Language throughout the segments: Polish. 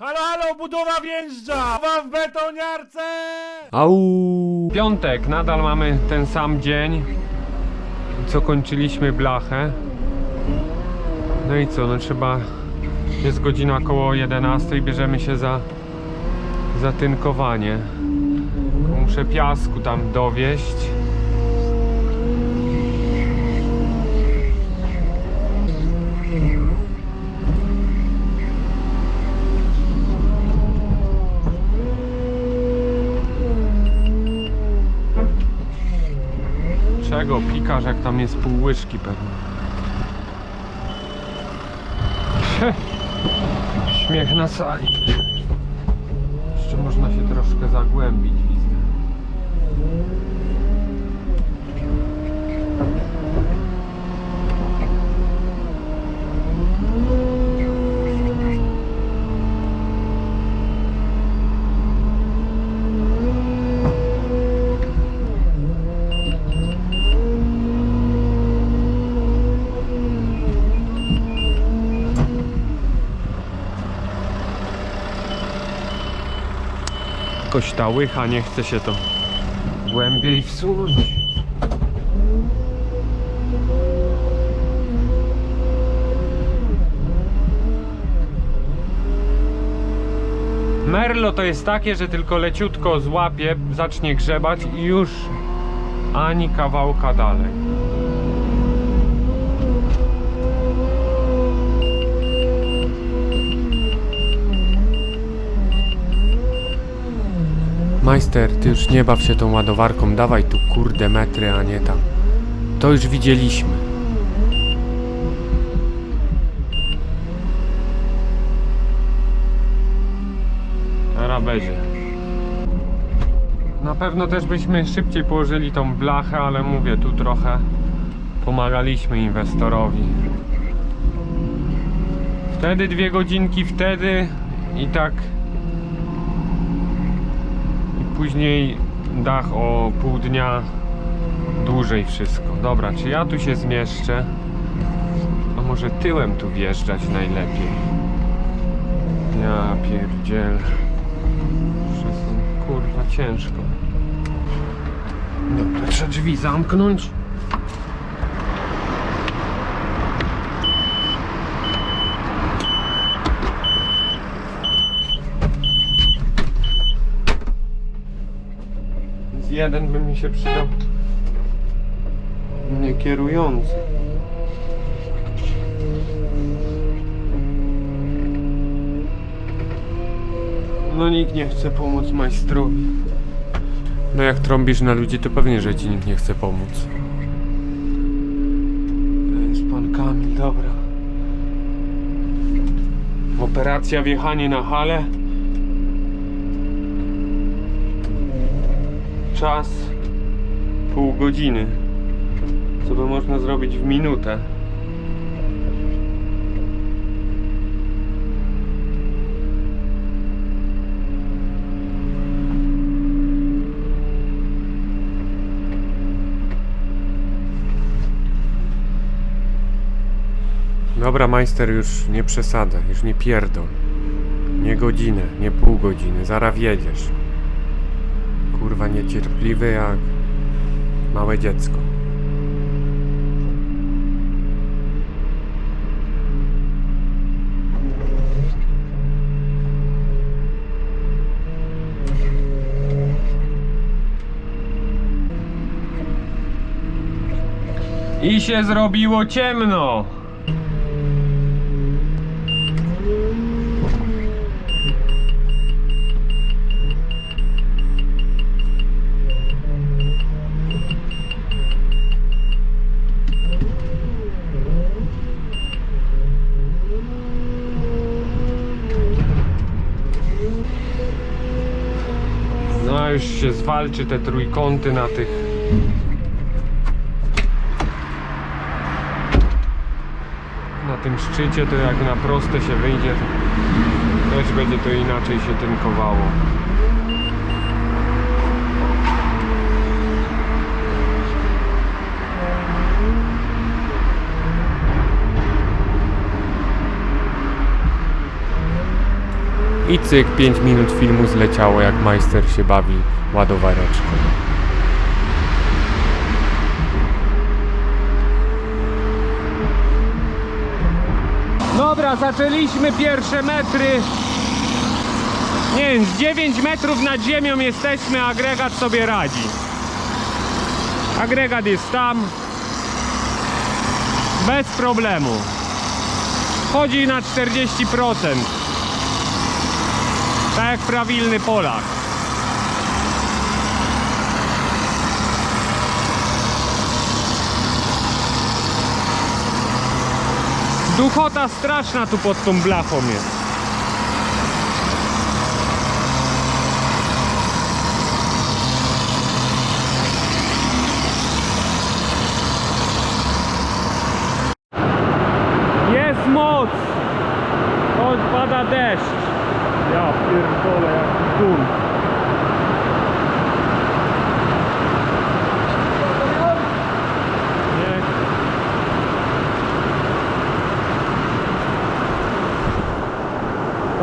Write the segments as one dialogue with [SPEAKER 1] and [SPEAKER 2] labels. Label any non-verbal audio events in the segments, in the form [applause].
[SPEAKER 1] Halo, halo, budowa wjeżdża! Budowa w betoniarce!
[SPEAKER 2] Au! Piątek, nadal mamy ten sam dzień, co kończyliśmy blachę. No i co, no trzeba, jest godzina około 11, bierzemy się za zatynkowanie. Muszę piasku tam dowieść. Czego pikasz, jak tam jest pół łyżki pewnie? Śmiech na sali. Jeszcze można się troszkę zagłębić, widzę. Jakoś ta łycha nie chce się to głębiej wsunąć. Merlo to jest takie, że tylko leciutko złapie, zacznie grzebać i już ani kawałka dalej. Majster, ty już nie baw się tą ładowarką, dawaj tu kurde metry, a nie tam. To już widzieliśmy. Teraz będzie. Na pewno też byśmy szybciej położyli tą blachę, ale mówię, tu trochę pomagaliśmy inwestorowi. Wtedy dwie godzinki, wtedy i tak później dach o pół dnia dłużej wszystko. Dobra, czy ja tu się zmieszczę? A może tyłem tu wjeżdżać najlepiej? Ja pierdziel. Wszystko kurwa ciężko. Dobra, trzeba drzwi zamknąć. Jeden by mi się przydał. Nie kierujący. No nikt nie chce pomóc majstrowi. No jak trąbisz na ludzi, to pewnie, że ci nikt nie chce pomóc. To jest pan Kamil, dobra. Operacja wjechanie na halę. Czas pół godziny. Co by można zrobić w minutę? Dobra, majster, już nie przesada, już nie pierdol. Nie godzinę, nie pół godziny, zaraz jedziesz. Niecierpliwy jak małe dziecko. I się zrobiło ciemno. Już się zwalczy te trójkąty na tych. Na tym szczycie to jak na proste się wyjdzie, też będzie to inaczej się tynkowało. I cyk, 5 minut filmu zleciało, jak majster się bawi ładowareczką. Dobra, zaczęliśmy pierwsze metry. Nie wiem, z 9 metrów nad ziemią jesteśmy, agregat sobie radzi. Agregat jest tam. Bez problemu. Chodzi na 40%. Tak jak prawilny Polak. Duchota straszna tu pod tą blachą jest moc! Choć pada deszcz. Ja pierdolę, jaki dum. Nie.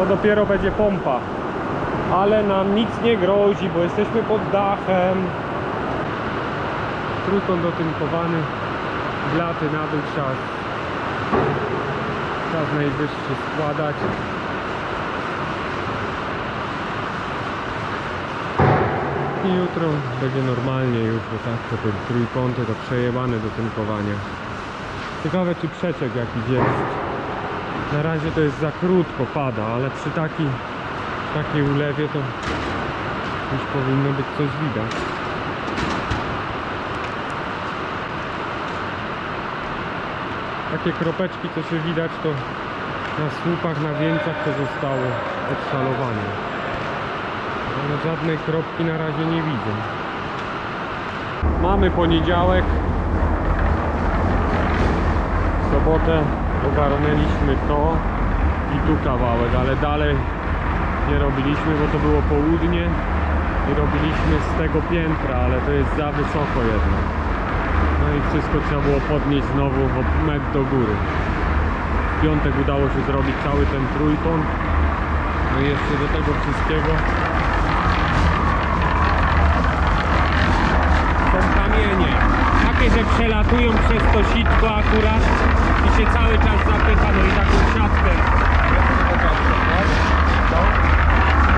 [SPEAKER 2] To dopiero będzie pompa. Ale nam nic nie grozi, bo jesteśmy pod dachem. Trójkąt dotynkowany. Blaty na dół czas. Czas najwyższy składać. I jutro będzie normalnie już, bo tak to te trójkąty to przejebane do tynkowania. Ciekawe czy przeciek jakiś jest. Na razie to jest za krótko pada, ale przy taki, takiej ulewie to już powinno być coś widać. Takie kropeczki co się widać to na słupach, na wieńcach to zostało odszalowane. Ale żadnej kropki na razie nie widzę. Mamy poniedziałek. Sobotę ogarnęliśmy to i tu kawałek, ale dalej nie robiliśmy, bo to było południe i robiliśmy z tego piętra, ale to jest za wysoko jednak. No i wszystko trzeba było podnieść znowu o metr do góry. W piątek udało się zrobić cały ten trójkąt. No i jeszcze do tego wszystkiego Że przelatują przez to sitko akurat i się cały czas zapycha, no i taką siatkę.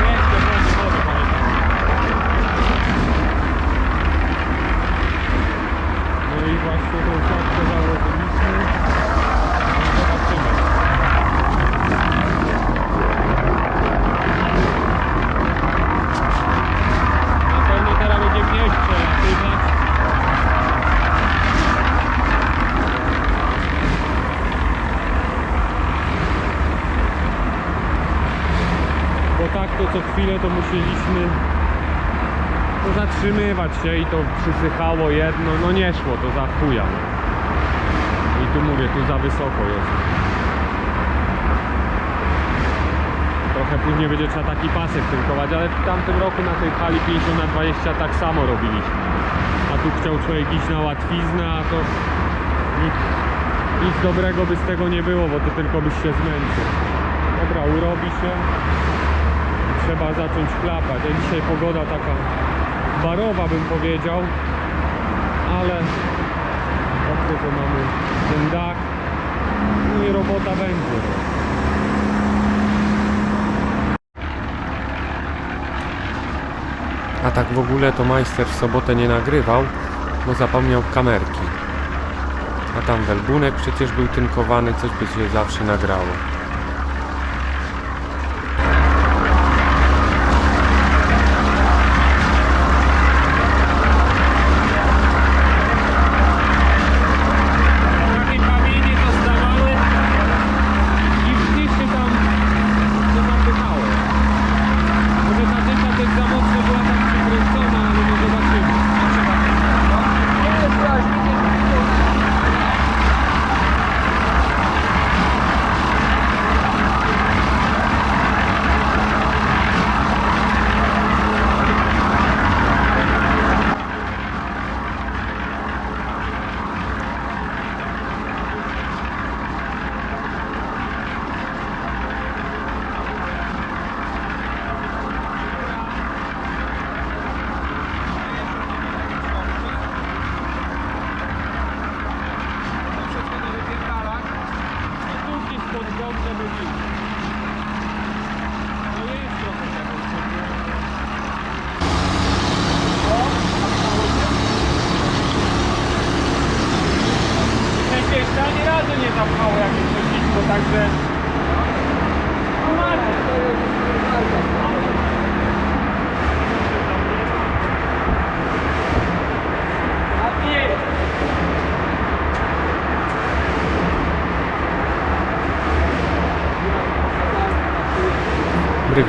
[SPEAKER 2] Jeszcze. No i właśnie tą siatkę założyliśmy. No zobaczymy. Na pewno teraz będzie mniej przelatywać. Bo tak to co chwilę to musieliśmy to zatrzymywać się i to przysychało jedno, no nie szło to za chuja. I tu mówię, tu za wysoko jest. Trochę później będzie trzeba taki pasek tynkować, ale w tamtym roku na tej hali 50 na 20 tak samo robiliśmy. A tu chciał człowiek iść na łatwiznę, a to nic, nic dobrego by z tego nie było, bo ty tylko byś się zmęczył. Dobra, urobi się. Trzeba zacząć klapać. A dzisiaj pogoda taka barowa bym powiedział, ale dobrze, że mamy ten dach. I robota będzie. A tak w ogóle to majster w sobotę nie nagrywał, bo zapomniał kamerki. A tam welbunek przecież był tynkowany, coś by się zawsze nagrało. films and reviews.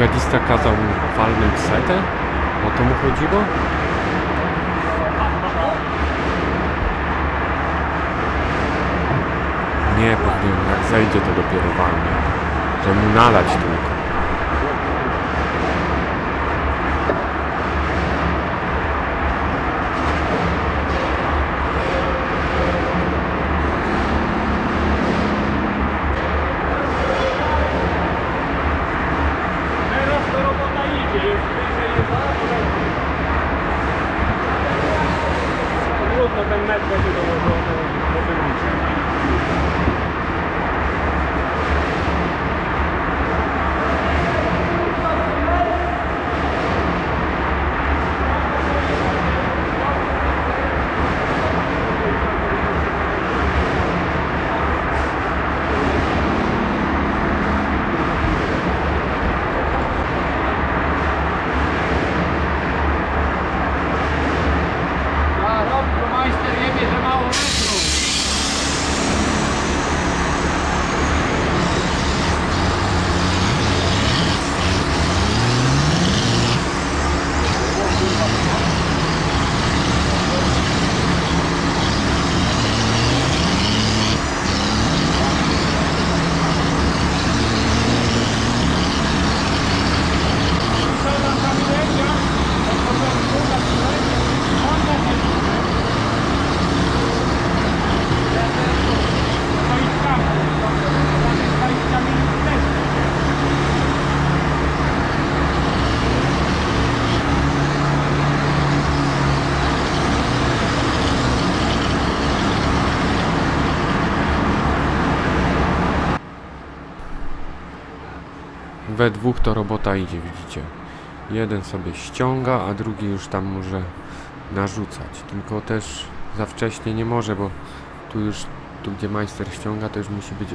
[SPEAKER 2] Brygadista kazał mu walnąć setę? O to mu chodziło? Nie, powinien jak zejdzie to dopiero walnie. Że mu nalać tylko.
[SPEAKER 1] Teraz to robota idzie, jest wyżej, jest Trudno, ten metr będzie dołożony do wyłączenia.
[SPEAKER 3] A rok majster nie wie, że mało metrów.
[SPEAKER 2] We dwóch to robota idzie, widzicie. Jeden sobie ściąga, a drugi już tam może narzucać. Tylko też za wcześnie nie może, bo tu już, tu gdzie majster ściąga, to już musi być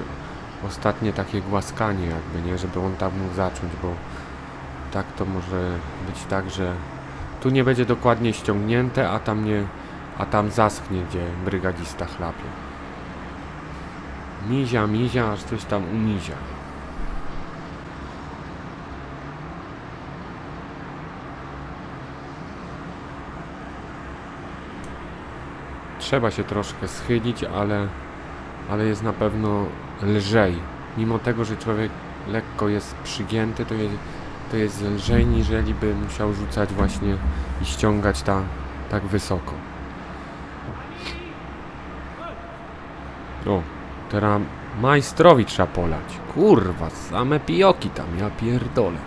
[SPEAKER 2] ostatnie takie głaskanie jakby, nie? Żeby on tam mógł zacząć, bo tak to może być tak, że tu nie będzie dokładnie ściągnięte, a tam nie, a tam zaschnie, gdzie brygadzista chlapie. Mizia, mizia, aż coś tam umizia. Trzeba się troszkę schylić, ale, ale jest na pewno lżej. Mimo tego, że człowiek lekko jest przygięty, to jest, to jest lżej niżeli by musiał rzucać właśnie i ściągać ta, tak wysoko. O, teraz majstrowi trzeba polać. Kurwa, same pijoki tam, ja pierdolę.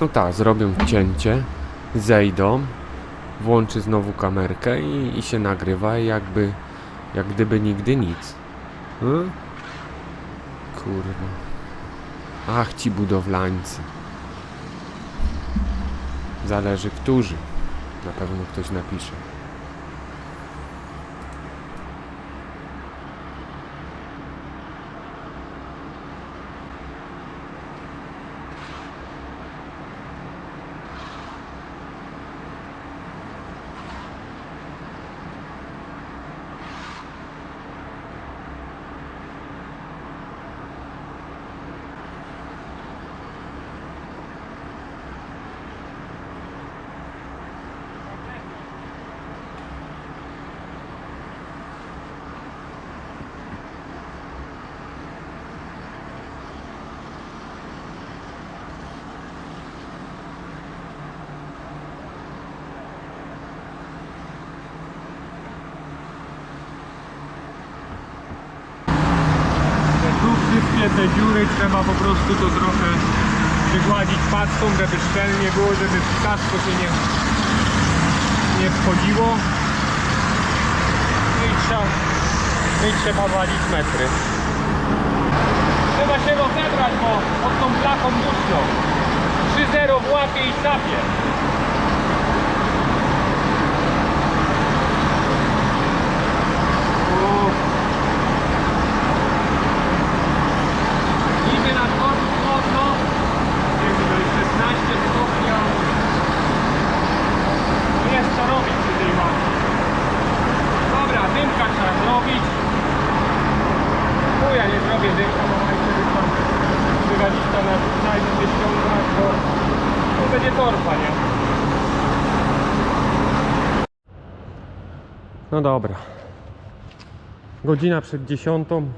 [SPEAKER 2] No tak, zrobią cięcie, zejdą, włączy znowu kamerkę i, i się nagrywa jakby, jak gdyby nigdy nic. Hmm? Kurwa. Ach, ci budowlańcy. Zależy którzy. Na pewno ktoś napisze.
[SPEAKER 1] Tu wszystkie te dziury trzeba po prostu to trochę przygładzić pastą, żeby szczelnie było, żeby w kasko się nie, nie wchodziło. No i trzeba, no i trzeba walić metry. Trzeba się rozebrać, bo pod tą blachą duszno. 3-0 w łapie i sapie. Uff. Niby na dworcu chłodno, jest to jest 16 stopni, a jest co robić przy tej łapie. Dobra, dymka trzeba zrobić. Chuja, nie zrobię dymka, bo majster już tam korpa, nie?
[SPEAKER 2] No dobra. Godzina przed dziesiątą.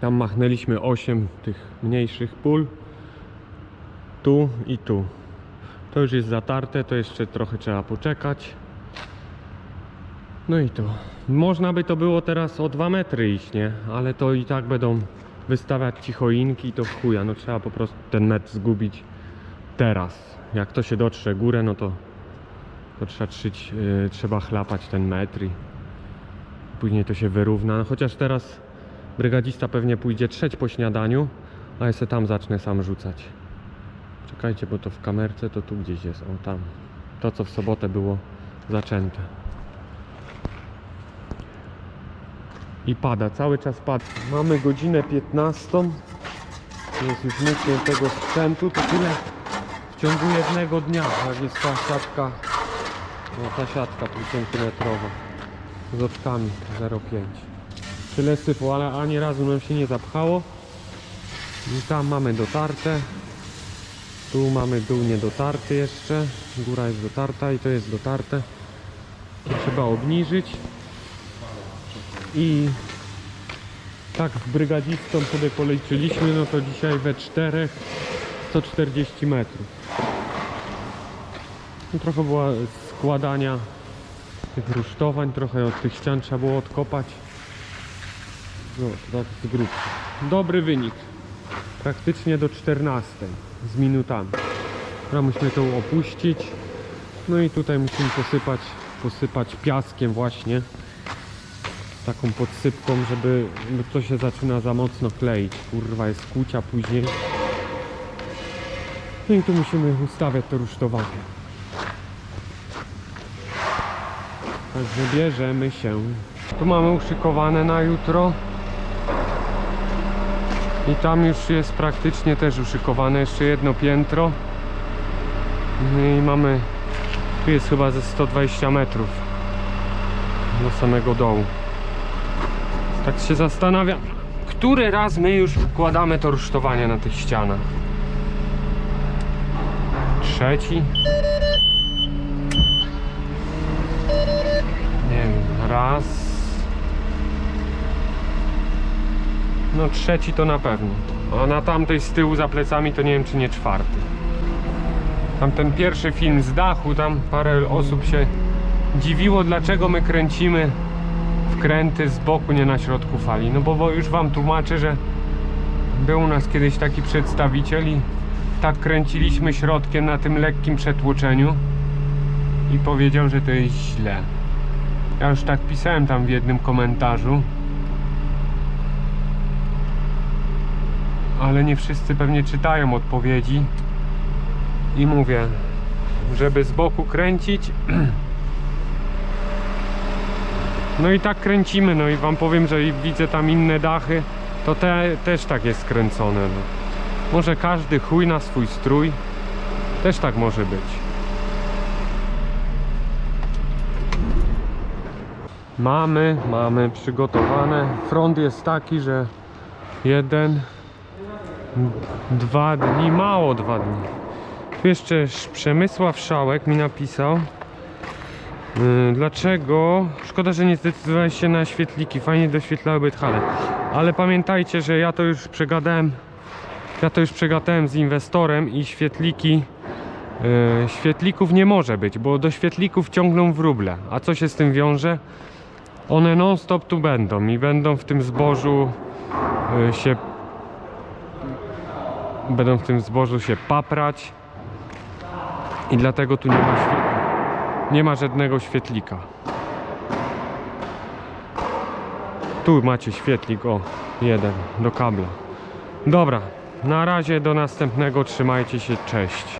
[SPEAKER 2] Tam machnęliśmy 8 tych mniejszych pól. Tu i tu. To już jest zatarte, to jeszcze trochę trzeba poczekać. No i to. Można by to było teraz o 2 metry iść, nie? Ale to i tak będą wystawiać ci choinki i to chuja. No trzeba po prostu ten metr zgubić teraz. Jak to się dotrze górę, no to to trzeba, trzyć, yy, trzeba chlapać ten metr i później to się wyrówna. No, Chociaż teraz brygadzista pewnie pójdzie trzeć po śniadaniu, a ja se tam zacznę sam rzucać. Czekajcie, bo to w kamerce to tu gdzieś jest, o tam. To co w sobotę było zaczęte. I pada, cały czas pada. Mamy godzinę 15. Jest już mycie tego sprzętu, to tyle w ciągu jednego dnia, jak jest ta siatka no ta siatka półcentymetrowa z oczkami 0,5 Tyle sypu, ale ani razu nam się nie zapchało. I tam mamy dotarte. Tu mamy dół niedotarty jeszcze. Góra jest dotarta i to jest dotarte. Trzeba obniżyć. I tak z brygadzistą sobie policzyliśmy No to dzisiaj we czterech 140 metrów. No, trochę była składania tych rusztowań, trochę od tych ścian trzeba było odkopać. No, to tak z grubsza. Dobry wynik. Praktycznie do 14 z minutami. Teraz musimy to opuścić. No i tutaj musimy posypać, posypać piaskiem właśnie. Taką podsypką, żeby to się zaczyna za mocno kleić. Kurwa jest kucia później. No i tu musimy ustawiać to rusztowanie. Także bierzemy się. Tu mamy uszykowane na jutro. I tam już jest praktycznie też uszykowane jeszcze jedno piętro. No i mamy, tu jest chyba ze 120 metrów do samego dołu. Tak się zastanawiam, który raz my już układamy to rusztowanie na tych ścianach. Trzeci. Nie wiem, raz. No trzeci to na pewno. A na tamtej z tyłu za plecami to nie wiem czy nie czwarty. Tam ten pierwszy film z dachu, tam parę osób się dziwiło dlaczego my kręcimy wkręty z boku, nie na środku fali. No bo, już wam tłumaczę, że był u nas kiedyś taki przedstawiciel i tak kręciliśmy środkiem na tym lekkim przetłoczeniu i powiedział, że to jest źle. Ja już tak pisałem tam w jednym komentarzu. Ale nie wszyscy pewnie czytają odpowiedzi. I mówię, żeby z boku kręcić. [clears throat] No i tak kręcimy, no i wam powiem, że widzę tam inne dachy, to te, też tak jest skręcone. No. Może każdy chuj na swój strój. Też tak może być. Mamy, mamy przygotowane. Front jest taki, że jeden, dwa dni, mało dwa dni. Tu jeszcze Sz- Przemysław Szałek mi napisał. Yy, dlaczego? Szkoda, że nie zdecydowałeś się na świetliki. Fajnie doświetlałyby hale. Ale pamiętajcie, że ja to już przegadałem. Ja to już przegadałem z inwestorem i świetliki. Yy, świetlików nie może być, bo do świetlików ciągną wróble. A co się z tym wiąże? One non stop tu będą i będą w tym zbożu y, się będą w tym zbożu się paprać i dlatego tu nie ma nie ma żadnego świetlika. Tu macie świetlik, o, jeden do kabla. Dobra, na razie do następnego, trzymajcie się, cześć.